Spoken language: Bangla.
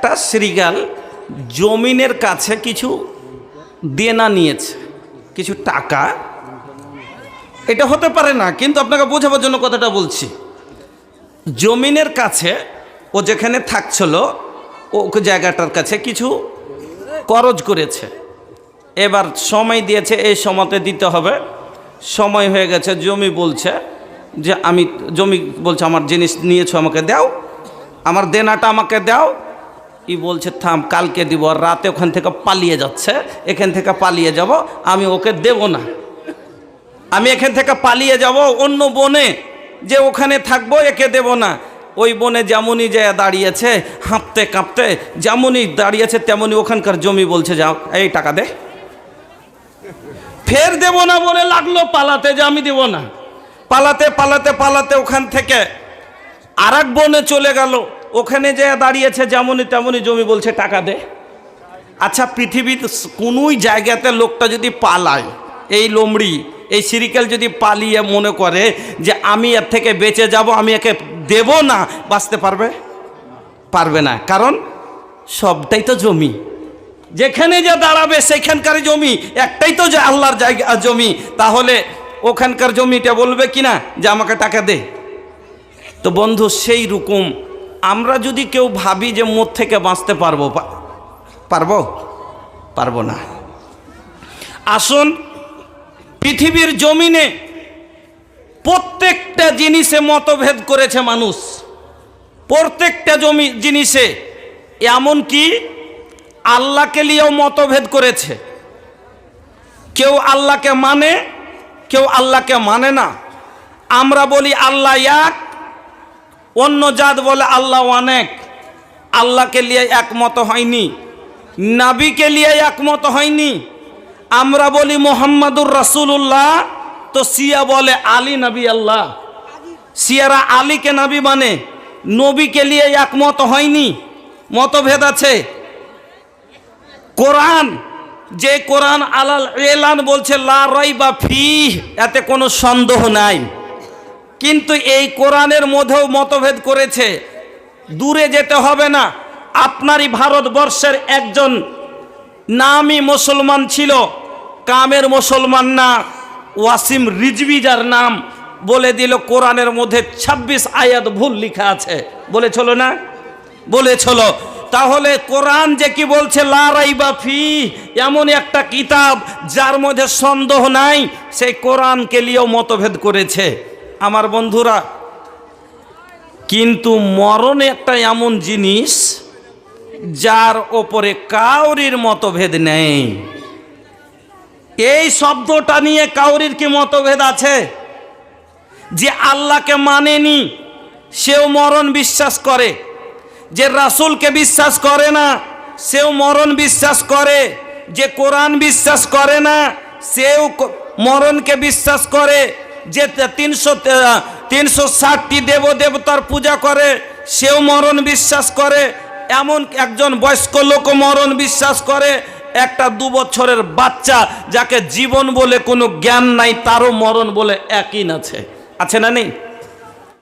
একটা শ্রীগাল জমিনের কাছে কিছু দেনা নিয়েছে, কিছু টাকা। এটা হতে পারে না, কিন্তু আপনাকে বোঝাবার জন্য কথাটা বলছি। জমিনের কাছে ও যেখানে থাকছিল, ও জায়গাটার কাছে কিছু করজ করেছে। এবার সময় দিয়েছে, এই সময়তে দিতে হবে। সময় হয়ে গেছে, জমি বলছে যে, আমি জমি বলছে, আমার জিনিস নিয়েছো আমাকে দাও, আমার দেনাটা আমাকে দাও ই বলছে, থাম, কালকে দিব রাতে ওখান থেকে পালিয়ে যাচ্ছে। এখান থেকে পালিয়ে যাব, আমি ওকে দেব না। আমি এখান থেকে পালিয়ে যাব অন্য বনে, যে ওখানে থাকব একে দেব না। ওই বনে যেমনই যে দাঁড়িয়েছে, হাঁপতে কাঁপতে যেমনই দাঁড়িয়েছে, তেমনই ওখানকার জমি বলছে, যাও, এই টাকা দে। ফের দেব না বলে লাগল, পালাতে যে আমি দেব না। পালাতে পালাতে পালাতে ওখান থেকে আর বনে চলে গেল। ওখানে যে দাঁড়িয়েছে, যেমনই তেমনই জমি বলছে, টাকা দে। আচ্ছা পৃথিবীর কোনোই জায়গাতে লোকটা যদি পালায়, এই লোমড়ি, এই সিরিকেল যদি পালিয়ে মনে করে যে আমি এর থেকে বেঁচে যাব, আমি একে দেব না, বাঁচতে পারবে? পারবে না। কারণ সবটাই তো জমি। যেখানে যে দাঁড়াবে, সেখানকার জমি। একটাই তো যে আল্লাহর জায়গা জমি। তাহলে ওখানকার জমিটা বলবে কিনা? যে আমাকে টাকা দে। তো বন্ধু, সেই রকম আমরা যদি কেউ ভাবি যে মোর থেকে বাঁচতে পারব পারব? পারব না। আসুন, পৃথিবীর জমিনে প্রত্যেকটা জিনিসে মতভেদ করেছে মানুষ। প্রত্যেকটা জমি, জিনিসে। এমনকি আল্লাহকে নিয়েও মতভেদ করেছে। কেউ আল্লাহকে মানে কেউ আল্লাহকে মানে না। আমরা বলি আল্লাহ এক অন্য জাত বলে আল্লাহ অনেক। আল্লাহকে নিয়ে একমত হয়নি। নাবিকে নিয়ে একমত হয়নি। আমরা বলি মোহাম্মদুর রাসূলুল্লাহ, তো সিয়া বলে আলী নবী আল্লাহ। সিয়ারা আলীকে নবী মানে নবীকে নিয়ে একমত হয়নি। মতভেদ আছে। কোরআন, যে কোরআন আলাল এলান বলছে, লা রইবা ফি এতে কোনো সন্দেহ নাই। কিন্তু এই কোরআনের মধ্যেও মতভেদ করেছে। দূরে যেতে হবে না। আপনারই ভারতবর্ষের একজন নামই মুসলমান ছিল, কামের মুসলমান না, ওয়াসিম রিজভি যার নাম বলে দিল কোরআনের মধ্যে ২৬ আয়াত ভুল লেখা আছে। বলেছিল না? বলেছিল তাহলে কোরআন যে কি বলছে? লারাই বা ফি, এমন একটা কিতাব যার মধ্যে সন্দেহ নাই, সেই কোরআনকে নিয়েও মতভেদ করেছে। আমার বন্ধুরা, কিন্তু মরণ একটা এমন জিনিস যার ওপরে কাউরির মতভেদ নেই। এই শব্দটা নিয়ে কাউরির কি মতভেদ আছে? যে আল্লাহকে মানেনি, সেও মরণ বিশ্বাস করে। যে রাসূলকে বিশ্বাস করে না, সেও মরণ বিশ্বাস করে। যে কোরআন বিশ্বাস করে না, সেও মরণকে বিশ্বাস করে। যে তিনশো তিনশো ষাটটি দেব দেবতার পূজা করে, সেও মরণ বিশ্বাস করে। এমন একজন বয়স্ক লোক মরণ বিশ্বাস করে। একটা দু বছরের বাচ্চা যাকে জীবন বলে কোনো জ্ঞান নাই, তারও মরণ বলে একই আছে আছে না নেই?